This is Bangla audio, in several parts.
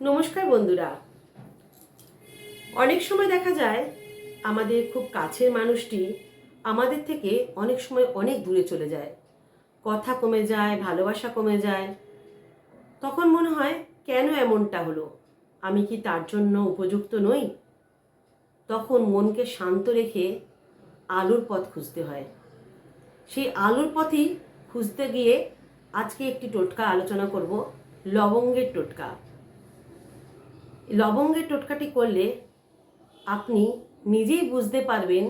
নমস্কার বন্ধুরা। অনেক সময় দেখা যায়, আমাদের খুব কাছের মানুষটি আমাদের থেকে অনেক সময় অনেক দূরে চলে যায়। কথা কমে যায়, ভালোবাসা কমে যায়। তখন মনে হয়, কেন এমনটা হলো? আমি কি তার জন্য উপযুক্ত নই? তখন মনকে শান্ত রেখে আলোর পথ খুঁজতে হয়। সেই আলোর পথই খুঁজতে গিয়ে আজকে একটি টোটকা আলোচনা করব, লবঙ্গের টোটকা। লবঙ্গের টোটকাটি করলে আপনি নিজেই বুঝতে পারবেন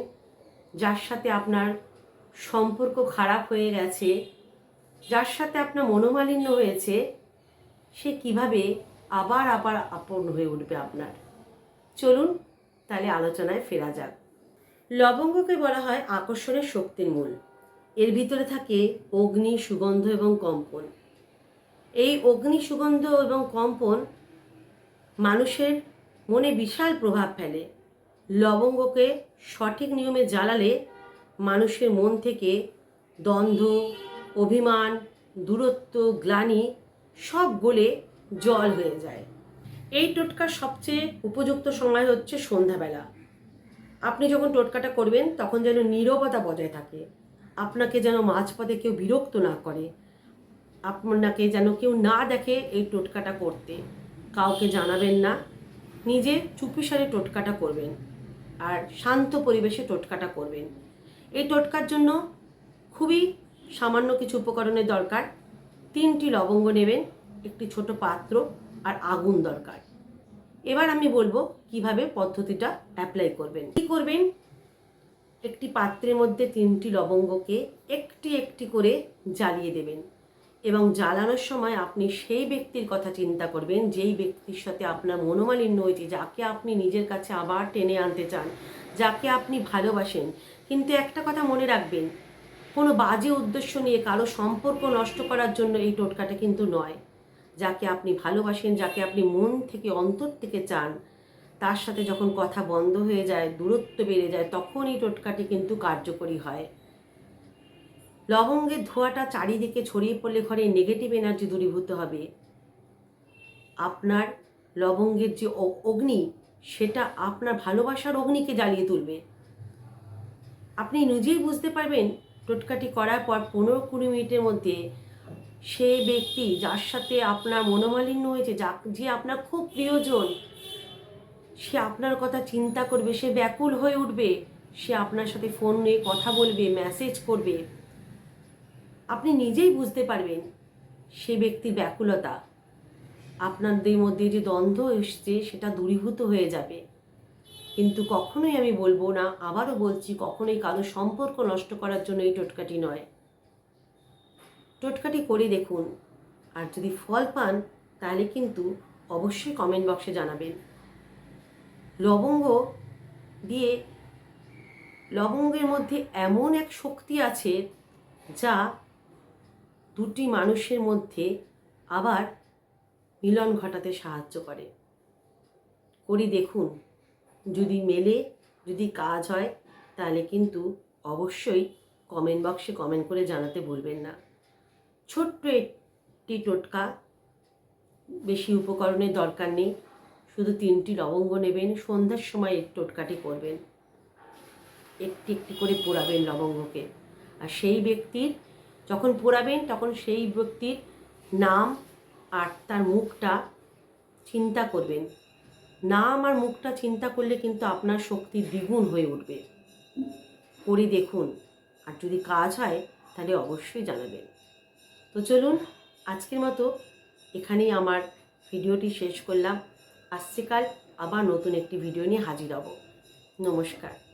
যার সাথে আপনার সম্পর্ক খারাপ হয়ে গেছে, যার সাথে আপনার মনোমালিন্য হয়েছে, সে কীভাবে আবার আবার আপন হয়ে উঠবে আপনার। চলুন তাহলে আলোচনায় ফেরা যাক। লবঙ্গকে বলা হয় আকর্ষণের শক্তির মূল। এর ভিতরে থাকে অগ্নি, সুগন্ধ এবং কম্পন। এই অগ্নি, সুগন্ধ এবং কম্পন মানুষের মনে বিশাল প্রভাব ফেলে। লবঙ্গকে সঠিক নিয়মে জ্বালালে মানুষের মন থেকে দ্বন্দ্ব, অভিমান, দূরত্ব, গ্লানি সব গলে জল হয়ে যায়। এই টোটকার সবচেয়ে উপযুক্ত সময় হচ্ছে সন্ধ্যাবেলা। আপনি যখন টোটকাটা করবেন, তখন যেন নীরবতা বজায় থাকে। আপনাকে যেন মাঝপথে কেউ বিরক্ত না করে। আপনাকে যেন কেউ না দেখে এই টোটকাটা করতে। কাউকে জানাবেন না। নিজে চুপিসারে টোটকাটা করবেন আর শান্ত পরিবেশে টোটকাটা করবেন। এই টোটকার জন্য খুবই সামান্য কিছু উপকরণের দরকার। তিনটি লবঙ্গ নেবেন, একটি ছোট পাত্র আর আগুন দরকার। এবার আমি বলব কীভাবে পদ্ধতিটা অ্যাপ্লাই করবেন। কি করবেন? একটি পাত্রের মধ্যে তিনটি লবঙ্গকে একটি একটি করে জ্বালিয়ে দেবেন। এবং জ্বালানোর সময় আপনি সেই ব্যক্তির কথা চিন্তা করবেন, যেই ব্যক্তির সাথে আপনার মনোমালিন্য হয়েছে, যাকে আপনি নিজের কাছে আবার টেনে আনতে চান, যাকে আপনি ভালোবাসেন। কিন্তু একটা কথা মনে রাখবেন, কোনো বাজে উদ্দেশ্য নিয়ে কারও সম্পর্ক নষ্ট করার জন্য এই টোটকাটা কিন্তু নয়। যাকে আপনি ভালোবাসেন, যাকে আপনি মন থেকে, অন্তর থেকে চান, তার সাথে যখন কথা বন্ধ হয়ে যায়, দূরত্ব বেড়ে যায়, তখন এই টোটকাটি কিন্তু কার্যকরী হয়। লবঙ্গের ধোঁয়াটা চারিদিকে ছড়িয়ে পড়লে ঘরে নেগেটিভ এনার্জি দূরীভূত হবে। আপনার লবঙ্গের যে অগ্নি, সেটা আপনার ভালোবাসার অগ্নিকে জ্বালিয়ে তুলবে। আপনি নিজেই বুঝতে পারবেন, টোটকাটি করার পর পনেরো কুড়ি মিনিটের মধ্যে সেই ব্যক্তি যার সাথে আপনার মনোমালিন্য হয়েছে, যা যে আপনার খুব প্রিয়জন, সে আপনার কথা চিন্তা করবে, সে ব্যাকুল হয়ে উঠবে, সে আপনার সাথে ফোন নিয়ে কথা বলবে মেসেজ করবে। আপনি নিজেই বুঝতে পারবেন সে ব্যক্তির ব্যাকুলতা। আপনাদের মধ্যে যে দ্বন্দ্ব এসছে, সেটা দূরীভূত হয়ে যাবে। কিন্তু কখনোই আমি বলব না, আবারও বলছি, কখনোই কারও সম্পর্ক নষ্ট করার জন্য এই টোটকাটি নয়। টোটকাটি করে দেখুন, আর যদি ফল পান, তাহলে কিন্তু অবশ্যই কমেন্ট বক্সে জানাবেন। লবঙ্গ দিয়ে, লবঙ্গের মধ্যে এমন এক শক্তি আছে, যা দুটি মানুষের মধ্যে আবার মিলন ঘটাতে সাহায্য করে। করি দেখুন, যদি মেলে, যদি কাজ হয়, তাহলে কিন্তু অবশ্যই কমেন্ট বক্সে কমেন্ট করে জানাতে ভুলবেন না। ছোট্ট একটি টোটকা, বেশি উপকরণের দরকার নেই, শুধু তিনটি লবঙ্গ নেবেন, সন্ধ্যার সময় এই টোটকাটি করবেন। একটি একটি করে পোড়াবেন লবঙ্গকে। আর সেই ব্যক্তির যখন পোড়াবেন, তখন সেই ব্যক্তির নাম আর তার মুখটা চিন্তা করবেন। নাম আর মুখটা চিন্তা করলে কিন্তু আপনার শক্তি দ্বিগুণ হয়ে উঠবে। করে দেখুন। আর যদি কাজ হয়, তাহলে অবশ্যই জানাবেন। তো চলুন, আজকের মতো এখানেই আমার ভিডিওটি শেষ করলাম। আসছে কাল আবার নতুন একটি ভিডিও নিয়ে হাজির হব। নমস্কার।